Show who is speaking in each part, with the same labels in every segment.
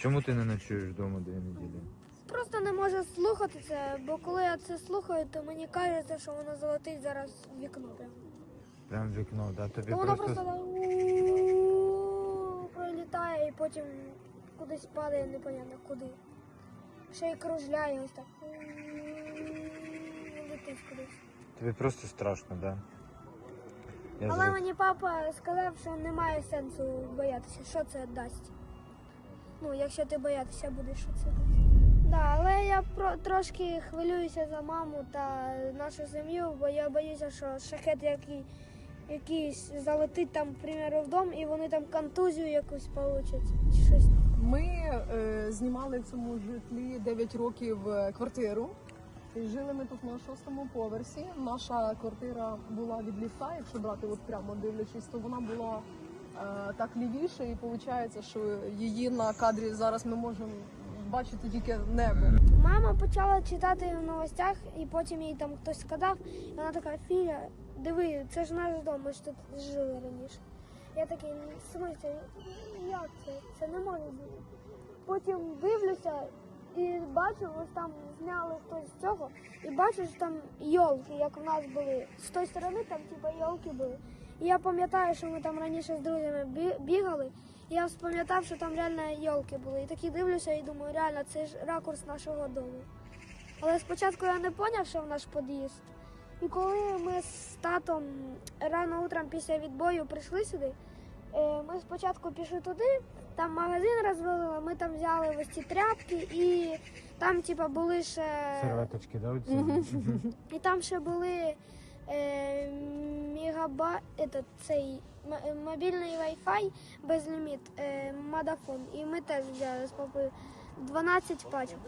Speaker 1: Чому ти не ночуєш вдома дві неділі?
Speaker 2: Просто не можу слухати це, бо коли я це слухаю, то мені кажеться, що воно залетить зараз в вікно.
Speaker 1: Прям в вікно, да? Тобі
Speaker 2: То воно
Speaker 1: просто...
Speaker 2: просто пролітає і потім кудись падає, непонятно куди. Ще й кружляє ось так. У-у-у, Летить кудись.
Speaker 1: Тобі просто страшно, да? Я
Speaker 2: Але
Speaker 1: зрозумів.
Speaker 2: мені папа сказав, що немає сенсу боятися, що це дасть. Ну, якщо ти боятися будеш, що. Да, але я про трошки хвилююся за маму та нашу сім'ю, бо я боюся, що шахет який, якийсь залетить там, к примеру, в дом, і вони там контузію якусь получать чи щось.
Speaker 3: Ми е, знімали в цьому житлі 9 років е, квартиру. І жили ми тут на шостому поверсі. Наша квартира була від ліфта, якщо брати от прямо дивлячись, то вона була так лівіше, і виходить, що її на кадрі зараз ми можемо бачити тільки небо.
Speaker 2: Мама почала читати в новостях, і потім їй там хтось сказав, і вона така, Філя, диви, це ж наш дом, ми ж тут жили раніше. Я такий, в смислі, як це? Це не може бути. Потім дивлюся і бачу, ось там зняли хтось з цього, і бачу, що там йолки, як в нас були. З тої сторони там типу йолки були. І я пам'ятаю, що ми там раніше з друзями бігали, і я спам'ятав, що там реально йолки були. І такі дивлюся і думаю, реально, це ж ракурс нашого дому. Але спочатку я не зрозумів, що в наш під'їзд. І коли ми з татом рано утром після відбою прийшли сюди, е, ми спочатку пішли туди, там магазин розвели, ми там взяли ось ці тряпки і там, типа, були ще.
Speaker 1: Серветочки, да.
Speaker 2: І там ще були мегаба, этот, цей мобільний Wi-Fi безліміт, е, мадафон. І ми теж взяли з папою 12 пачок.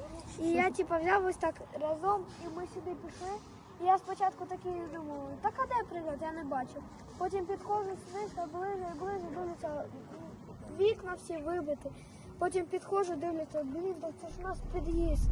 Speaker 2: І я типу, взяв ось так разом, і ми сюди пішли. І я спочатку такий думаю, так а де прильот, я не бачу. Потім підходжу сюди, все ближе дивлюся, вікна всі вибиті. Потім підходжу, дивлюся, блін, так це ж у нас під'їзд.